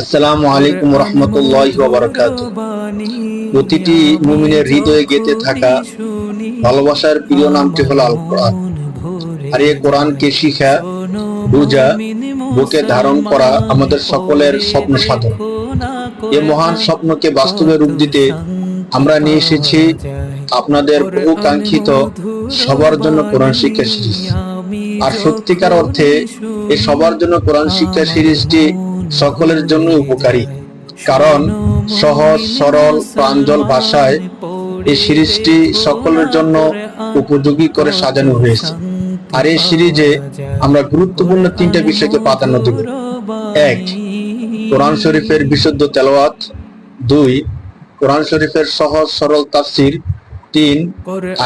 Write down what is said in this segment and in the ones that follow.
আসসালামু আলাইকুম রহমতুল্লাহ বারাকাত প্রতিটি মুমিনের হৃদয়ে গেঁথে থাকা ভালোবাসার প্রিয় নামটি হলো আল কোরআন আর এই কোরআনকে শিখা, বুঝা, বুকে ধারণ করা আমাদের সকলের স্বপ্ন সাধন। এ মহান স্বপ্নকে বাস্তবে রূপ দিতে আমরা নিয়ে এসেছি আপনাদের বহু কাঙ্ক্ষিত সবার জন্য কোরআন শিক্ষা সিরিজ। আর সত্যিকার অর্থে এই সবার জন্য কোরআন শিক্ষা সিরিজটি সকলের জন্য উপকারী। কারণ সহজ, সরল, প্রাঞ্জল ভাষায় এই সিরিজটি সকলের জন্য উপযোগী করে সাজানো হয়েছে। আর এই সিরিজে আমরা গুরুত্বপূর্ণ তিনটা বিষয়কে প্রাধান্য দেব। এক, কোরআন শরীফের বিশুদ্ধ তেলাওয়াত। দুই, কোরআন শরীফের সহজ, সরল তাফসির। তিন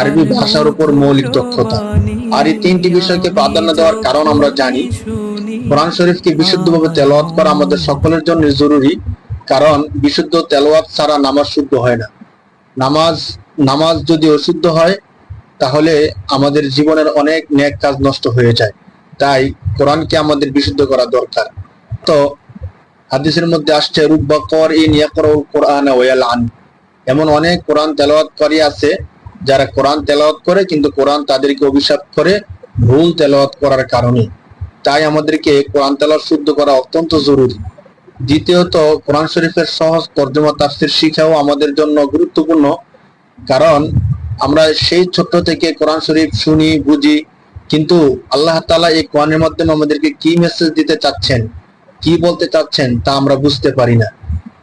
আরবি ভাষার উপর মৌলিক দক্ষতা। আর এই তিনটি বিষয়কে প্রাধান্য দেওয়ার কারণ আমরা জানি। কোরআন শরীফকে বিশুদ্ধভাবে তেলাওয়াত করা আমাদের সকলের জন্য জরুরি কারণ বিশুদ্ধ তেলাওয়াত ছাড়া নামাজ শুদ্ধ হয় না। নামাজ নামাজ যদি অশুদ্ধ হয় তাহলে আমাদের জীবনের অনেক নেক কাজ নষ্ট হয়ে যায়। তাই কোরআনকে আমাদের বিশুদ্ধ করা দরকার। তো হাদিসের মধ্যে আসছে রুব্বা কর ইন ইয়াকরাউল কোরআন ওয়াল আন এমন অনেক কোরআন তেলাওয়াতকারী আছে, যারা কোরআন তেলাওয়াত করে, কিন্তু কোরআন তাদেরকে অভিশাপ করে ভুল তেলাওয়াত করার কারণে। তাই আমাদেরকে কোরআন তেলাওয়াত শুদ্ধ করা অত্যন্ত জরুরি। দ্বিতীয়ত, কোরআন শরীফের সহজ তর্জমা তাফসির শিখাও আমাদের জন্য গুরুত্বপূর্ণ। কারণ, আমরা সেই ছোট্ট থেকে কোরআন শরীফ শুনি, বুঝি, কিন্তু আল্লাহ তাআলা এই কোরআনের মাধ্যমে আমাদেরকে কি মেসেজ দিতে চাচ্ছেন, কি বলতে চাচ্ছেন তা আমরা বুঝতে পারি না।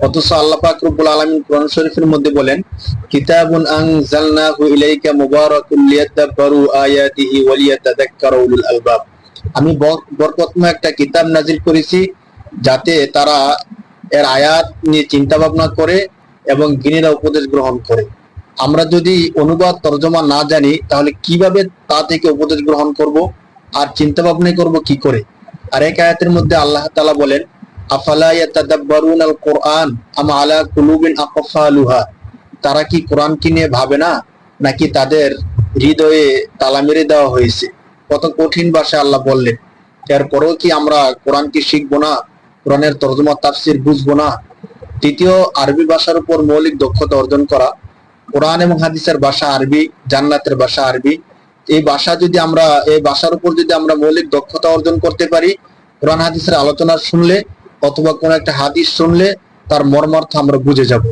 অথচ আল্লাহ পাক রব্বুল আলামিন কোরআন শরীফের মধ্যে বলেন, কিতাবুন আনজালনাহু ইলাইকা মুবারাকুল লিয়াদাব্বারু আয়াতিহি ওয়া লিয়াতাযাক্কারু উলুল আলবাব। আমি বর- বরকতময় একটা কিতাব নাজিল করেছি, যাতে তারা এর আয়াত নিয়ে চিন্তা ভাবনা করে এবং জ্ঞানীরা উপদেশ গ্রহণ করে। আমরা যদি অনুবাদ, তর্জমা না জানি, তাহলে কীভাবে তা থেকে উপদেশ গ্রহণ করব? আর চিন্তা ভাবনা করব কি করে? আর এক আয়াতের মধ্যে আল্লাহ তাআলা বলেন আফালা ইয়াতাদাব্বারুন আল কোরআন আম আলা কুলুবিন আকফালুহা? তারা কি কোরআনকে নিয়ে ভাবে না? নাকি তাদের হৃদয়ে তালা মেরে দেওয়া হয়েছে? কত কঠিন ভাষা আল্লাহ বললেন। এরপরেও কি আমরা কোরআনকে শিখব না? কোরআনের তর্জমা, তাফসির বুঝব না? তৃতীয়, আরবি ভাষার উপর মৌলিক দক্ষতা অর্জন করা। কোরআন এবং হাদিসের ভাষা আরবি, জান্নাতের ভাষা আরবি। এই ভাষা যদি আমরা, এই ভাষার উপর যদি আমরা মৌলিক দক্ষতা অর্জন করতে পারি, কোরআন, হাদিসের আলোচনা শুনলে অথবা কোন একটা হাদিস শুনলে তার মর্মার্থ আমরা বুঝে যাব।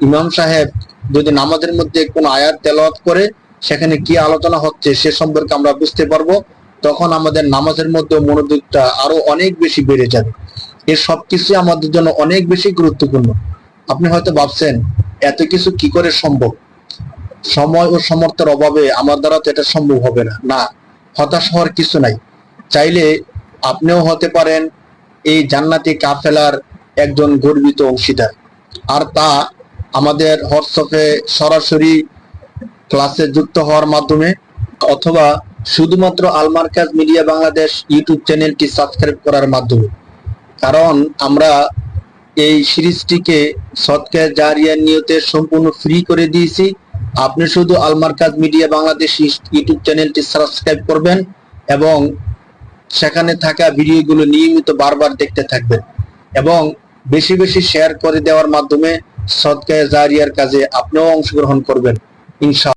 ইমাম সাহেব যদি নামাজের মধ্যে কোন আয়াত তেলাওয়াত করে, সেখানে কি আলোচনা হচ্ছে সে সম্পর্কে আমরা বুঝতে পারব। তখন আমাদের নামাজের মধ্যে মনোযোগটা আরও অনেক বেশি বেড়ে যাবে। এর সবকিছু আমাদের জন্য অনেক বেশি গুরুত্বপূর্ণ। আপনি হয়তো ভাবছেন, এত কিছু কি করে সম্ভব? সময় ও সমর্থের অভাবে আমার দ্বারা তো এটা সম্ভব হবে না। না, হতাশ হওয়ার কিছু নাই। চাইলে আপনিও হতে পারেন এই জান্নাতি কাফেলার একজন গর্বিত অংশীদার। আর তা আমাদের হোয়াটসঅ্যাপে সরাসরি ক্লাসে যুক্ত হওয়ার মাধ্যমে অথবা শুধুমাত্র আলমার্কাজ মিডিয়া বাংলাদেশ ইউটিউব চ্যানেলটি সাবস্ক্রাইব করার মাধ্যমে। কারণ আমরা এই সিরিজটিকে সৎকা জারিয়ার নিয়তে সম্পূর্ণ ফ্রি করে দিয়েছি। আপনি শুধু আলমার্কাজ মিডিয়া বাংলাদেশ ইউটিউব চ্যানেলটি সাবস্ক্রাইব করবেন এবং সেখানে থাকা ভিডিওগুলো নিয়মিত বারবার দেখতে থাকবেন এবং বেশি বেশি শেয়ার করে দেওয়ার মাধ্যমে সৎকায় জারিয়ার কাজে আপনিও অংশগ্রহণ করবেন, ইনশা